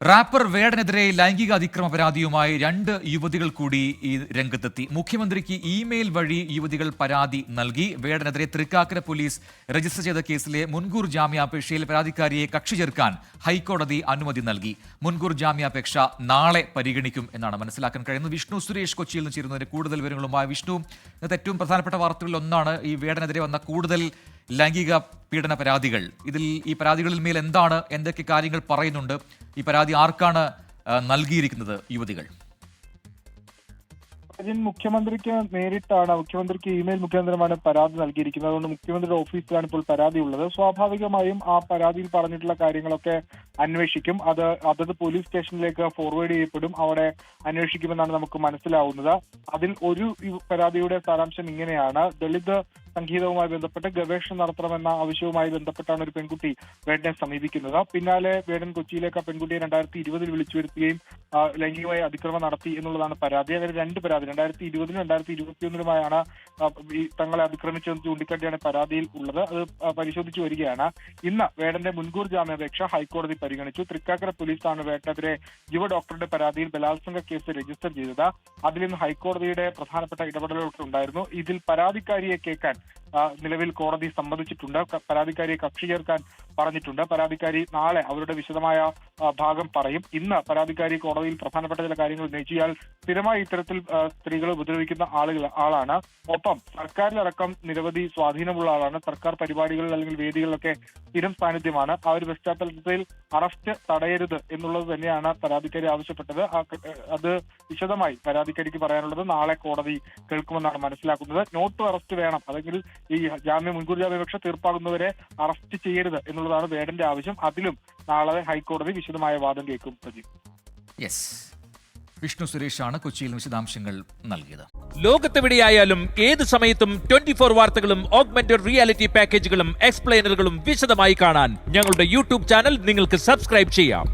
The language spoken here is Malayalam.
റാപ്പർ വേടനെതിരെ ലൈംഗിക അതിക്രമ പരാതിയുമായി രണ്ട് യുവതികൾ കൂടി ഈ രംഗത്തെത്തി. മുഖ്യമന്ത്രിക്ക് ഇമെയിൽ വഴി യുവതികൾ പരാതി നൽകി. വേടനെതിരെ തൃക്കാക്കര പോലീസ് രജിസ്റ്റർ ചെയ്ത കേസിലെ മുൻകൂർ ജാമ്യാപേക്ഷയിൽ പരാതിക്കാരിയെ കക്ഷി ചേർക്കാൻ ഹൈക്കോടതി അനുമതി നൽകി. മുൻകൂർ ജാമ്യാപേക്ഷ നാളെ പരിഗണിക്കും എന്നാണ് മനസ്സിലാക്കാൻ കഴിയുന്നത്. വിഷ്ണു സുരേഷ് കൊച്ചിയിൽ നിന്ന് ചേരുന്നതിന് കൂടുതൽ വിവരങ്ങളുമായി വിഷ്ണു. ഇന്നത്തെ ഏറ്റവും പ്രധാനപ്പെട്ട വാർത്തകളിൽ ഒന്നാണ് ഈ വേടനെതിരെ വന്ന കൂടുതൽ ലൈംഗിക പീഡന പരാതികൾ. ഇതിൽ ഈ പരാതികളിൽ മേൽ എന്താണ് എന്തൊക്കെ കാര്യങ്ങൾ പറയുന്നുണ്ട് ഈ പരാതി ആർക്കാണ് നൽകിയിരിക്കുന്നത് യുവതികൾ? അതിന് മുഖ്യമന്ത്രിക്ക് നേരിട്ടാണ് മുഖ്യമന്ത്രിക്ക് ഇമെയിൽ മുഖാന്തരമാണ് പരാതി നൽകിയിരിക്കുന്നത്. അതുകൊണ്ട് മുഖ്യമന്ത്രിയുടെ ഓഫീസിലാണ് ഇപ്പോൾ പരാതി ഉള്ളത് സ്വാഭാവികമായും ആ പരാതിയിൽ പറഞ്ഞിട്ടുള്ള കാര്യങ്ങളൊക്കെ അന്വേഷിക്കും. അത് അതത് പോലീസ് സ്റ്റേഷനിലേക്ക് ഫോർവേഡ് ചെയ്യപ്പെടും. അവിടെ അന്വേഷിക്കുമെന്നാണ് നമുക്ക് മനസ്സിലാവുന്നത്. അതിൽ ഒരു പരാതിയുടെ സാരാംശം ഇങ്ങനെയാണ്. ദളിത് സംഗീതവുമായി ബന്ധപ്പെട്ട് ഗവേഷണം നടത്തണമെന്ന ആവശ്യവുമായി ബന്ധപ്പെട്ടാണ് ഒരു പെൺകുട്ടി വേടനെ സമീപിക്കുന്നത്. പിന്നാലെ വേടൻ കൊച്ചിയിലേക്ക് ആ പെൺകുട്ടിയെ രണ്ടായിരത്തി ഇരുപതിൽ വിളിച്ചു വരുത്തുകയും ലൈംഗികമായി അതിക്രമം നടത്തി എന്നുള്ളതാണ് പരാതി. അങ്ങനെ രണ്ട് പരാതി. രണ്ടായിരത്തി ഇരുപതിലും രണ്ടായിരത്തി ഇരുപത്തിയൊന്നിലുമായാണ് തങ്ങളെ അതിക്രമിച്ചെന്ന് ചൂണ്ടിക്കാട്ടിയാണ് പരാതിയിൽ ഉള്ളത്. അത് പരിശോധിച്ചു വരികയാണ്. ഇന്ന് വേടന്റെ മുൻകൂർ ജാമ്യാപേക്ഷ ഹൈക്കോടതി പരിഗണിച്ചു. തൃക്കാക്കര പോലീസാണ് വേട്ടനെതിരെ യുവ ഡോക്ടറുടെ പരാതിയിൽ ബലാത്സംഗ കേസ് രജിസ്റ്റർ ചെയ്തത്. അതിൽ നിന്ന് ഹൈക്കോടതിയുടെ പ്രധാനപ്പെട്ട ഇടപെടലുകൾ ഉണ്ടായിരുന്നു ഇതിൽ പരാതിക്കാരിയെ കേൾക്കാൻ നിലവിൽ കോടതി സമ്മതിച്ചിട്ടുണ്ട്. പരാതിക്കാരിയെ കക്ഷി ചേർക്കാൻ പറഞ്ഞിട്ടുണ്ട്. പരാതിക്കാരി നാളെ അവരുടെ വിശദമായ ഭാഗം പറയും. ഇന്ന് പരാതിക്കാരി കോടതിയിൽ പ്രധാനപ്പെട്ട ചില കാര്യങ്ങൾ ഉന്നയിച്ചു ഇയാൾ സ്ഥിരമായി ഇത്തരത്തിൽ സ്ത്രീകളെ ഉപദ്രവിക്കുന്ന ആളുകൾ ആളാണ്. ഒപ്പം സർക്കാരിലടക്കം നിരവധി സ്വാധീനമുള്ള ആളാണ്. സർക്കാർ പരിപാടികളിൽ അല്ലെങ്കിൽ വേദികളിലൊക്കെ സ്ഥിരം സാന്നിധ്യമാണ്. ആ ഒരു പശ്ചാത്തലത്തിൽ അറസ്റ്റ് തടയരുത് എന്നുള്ളത് തന്നെയാണ് പരാതിക്കാരി ആവശ്യപ്പെട്ടത്. അത് വിശദമായി പരാതിക്കാരിക്ക് പറയാനുള്ളത് നാളെ കോടതി കേൾക്കുമെന്നാണ് മനസ്സിലാക്കുന്നത്. നോട്ട് അറസ്റ്റ് വേണം. അല്ലെങ്കിൽ ഈ ജാമ്യം മുൻകൂർ ജാമ്യാപേക്ഷ തീർപ്പാകുന്നവരെ അറസ്റ്റ് ചെയ്യരുത് എന്നുള്ളതാണ് വേടന്റെ ആവശ്യം. അതിലും നാളെ ഹൈക്കോടതി വിശദമായ വാദം കേൾക്കും സജീവ് യെസ്. വിഷ്ണു സുരേഷാണ് കൊച്ചിയിൽ വിശദാംശങ്ങൾ നൽകിയത്. ലോകത്തെവിടെയായാലും ഏത് സമയത്തും ട്വന്റി ഫോർ വാർത്തകളും ഓഗ്മെന്റഡ് റിയാലിറ്റി പാക്കേജുകളും എക്സ്പ്ലെയിനറുകളും വിശദമായി കാണാൻ ഞങ്ങളുടെ യൂട്യൂബ് ചാനൽ നിങ്ങൾക്ക് സബ്സ്ക്രൈബ് ചെയ്യാം.